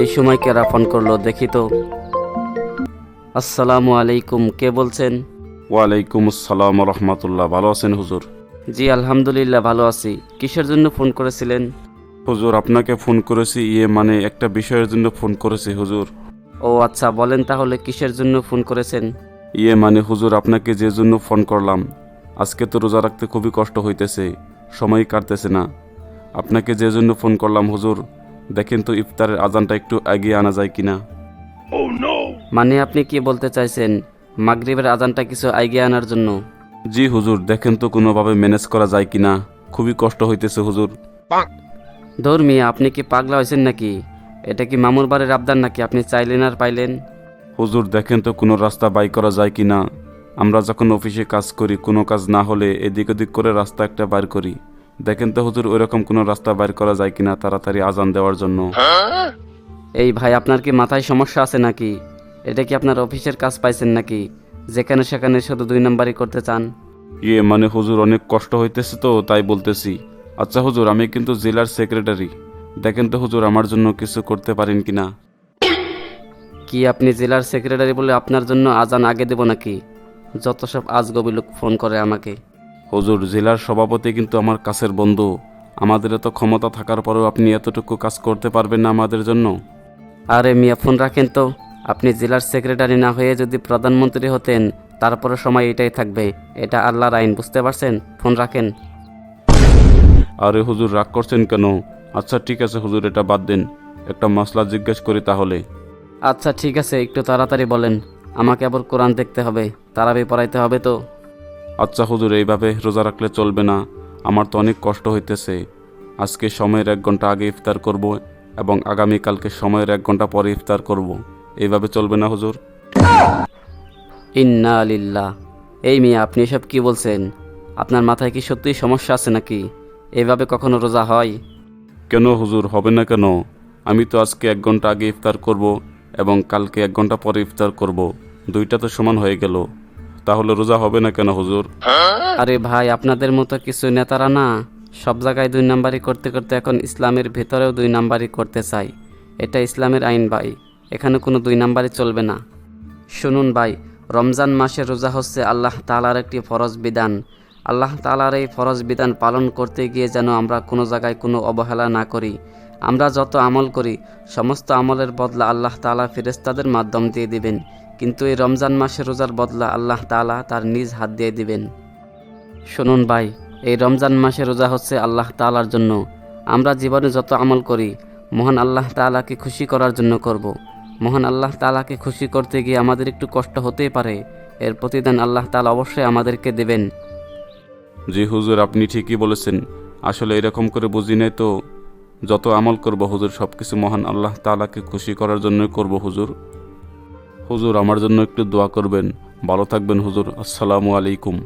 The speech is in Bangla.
এই সময় কেরা ফোন করল দেখি তো। আসসালামু আলাইকুম কে বলছেন? ওয়ালাইকুম আসসালাম রহমতুল্লাহ ভালো আছেন হুজুর? জি আলহামদুলিল্লাহ ভালো আছি। কিসের জন্য ফোন করেছিলেন? হুজুর আপনাকে ফোন করেছি ইয়ে মানে একটা বিষয়ের জন্য ফোন করেছি হুজুর। ও আচ্ছা বলেন তাহলে কিসের জন্য ফোন করেছেন? ইয়ে মানে হুজুর আপনাকে যে জন্য ফোন করলাম আজকে তো রোজা রাখতে খুবই কষ্ট হইতেছে সময় কাটতেছে না। আপনাকে যে জন্য ফোন করলাম হুজুর দেখেন তো ইফতারের আজানটা একটু এগিয়ে আনা যায় কিনা। মানে আপনি কি বলতে চাইছেন মাগরিবের আজানটা কিছু এগিয়ে আনার জন্য? জি হুজুর দেখেন তো কোনোভাবে ম্যানেজ করা যায় কিনা। খুবই কষ্ট হইতেছে হুজুর। ধর মিয়া আপনি কি পাগলা হয়েছেন নাকি? এটা কি মামুর বাড়ির আবদার নাকি আপনি চাইলেন আর পাইলেন? হুজুর দেখেন তো কোনো রাস্তা বাই করা যায় কিনা। আমরা যখন অফিসে কাজ করি কোনো কাজ না হলে এদিক ওদিক করে রাস্তা একটা বার করি। দেখেন তো হুজুর ওইরকম কোনো রাস্তা বাইর করা যায় কিনা তাড়াতাড়ি আজান দেওয়ার জন্য? এই ভাই আপনার কি মাথায় সমস্যা আছে নাকি? এটা কি আপনার অফিসের কাজ পাইছেন নাকি? যেখানে সেখানে শুধু দুই নাম্বারই করতে চান? ইয়ে মানে হুজুর অনেক কষ্ট হইতেছে তো তাই বলতেছি। আচ্ছা হুজুর আমি কিন্তু জেলার সেক্রেটারি। দেখেন তো হুজুর আমার জন্য কিছু করতে পারেন কিনা? কি আপনি জেলার সেক্রেটারি বলে আপনার জন্য আজান আগে দেব নাকি? যত সব আজগবি লোক ফোন করে আমাকে। হুজুর জেলার সভাপতি কিন্তু আমার কাছের বন্ধু। আমাদের এত ক্ষমতা থাকার পরেও আপনি এতটুকু কাজ করতে পারবেন না আমাদের জন্য। আরে মিয়া ফোন রাখেন তো। আপনি জেলার সেক্রেটারি না হয়ে যদি প্রধানমন্ত্রী হতেন তারপরে সময় এটাই থাকবে। এটা আল্লাহর আইন বুঝতে পারছেন? ফোন রাখেন। আরে হুজুর রাগ করছেন কেন? আচ্ছা ঠিক আছে হুজুর এটা বাদ দেন। একটা মশলা জিজ্ঞেস করি তাহলে। আচ্ছা ঠিক আছে একটু তাড়াতাড়ি বলেন। আমাকে আবার কোরআন দেখতে হবে তারাবি পড়াইতে হবে তো। আচ্ছা হুজুর এইভাবে রোজা রাখলে চলবে না। আমার তো অনেক কষ্ট হইতেছে। আজকে সময়ের এক ঘণ্টা আগে ইফতার করব এবং আগামীকালকে সময়ের এক ঘণ্টা পরে ইফতার করব। এইভাবে চলবে না হুজুর। ইন্না আলিল্লাহ এই মিয়া আপনি এসব কি বলছেন? আপনার মাথায় কি সত্যিই সমস্যা আছে নাকি? এভাবে কখনো রোজা হয়? কেন হুজুর হবে না কেন? আমি তো আজকে এক ঘণ্টা আগে ইফতার করব এবং কালকে এক ঘণ্টা পরে ইফতার করব। দুইটা তো সমান হয়ে গেল। তাহলে রোজা হবে না কেন, হুজুর? আরে ভাই, আপনাদের মতো কিছু নেতারা না, সব জায়গায় দুই নাম্বারই করতে করতে এখন ইসলামের ভেতরেও দুই নাম্বারই করতে চাই এটা ইসলামের আইন ভাই, এখানে কোনো দুই নাম্বারই চলবে না। শুনুন ভাই, রমজান মাসে রোজা হচ্ছে আল্লাহ তালার একটি ফরজ বিধান। আল্লাহ তালার এই ফরজ বিধান পালন করতে গিয়ে যেন আমরা কোনো জায়গায় কোনো অবহেলা না করি। আমরা যত আমল করি, সমস্ত আমলের বদলা আল্লাহ তালা ফেরেস্তাদের মাধ্যম দিয়ে দিবেন। কিন্তু এই রমজান মাসের রোজার বদলা আল্লাহ তালা তার নিজ হাত দিয়ে দিবেন। শুনুন ভাই, এই রমজান মাসে রোজা হচ্ছে আল্লাহ তালার জন্য। আমরা জীবনে যত আমল করি, মহান আল্লাহ তালাকে খুশি করার জন্য করব। মহান আল্লাহ তালাকে খুশি করতে গিয়ে আমাদের একটু কষ্ট হতেই পারে। এর প্রতিদান আল্লাহ তালা অবশ্যই আমাদেরকে দেবেন। জি হুজুর, আপনি ঠিকই বলেছেন। আসলে এরকম করে বুঝি নাই তো। যত আমল করব হুজুর সব কিছু মহান আল্লাহ তালাকে খুশি করার জন্যই করব হুজুর। হুজুর আমার জন্য একটু দোয়া করবেন। ভালো থাকবেন হুজুর আসসালামু আলাইকুম।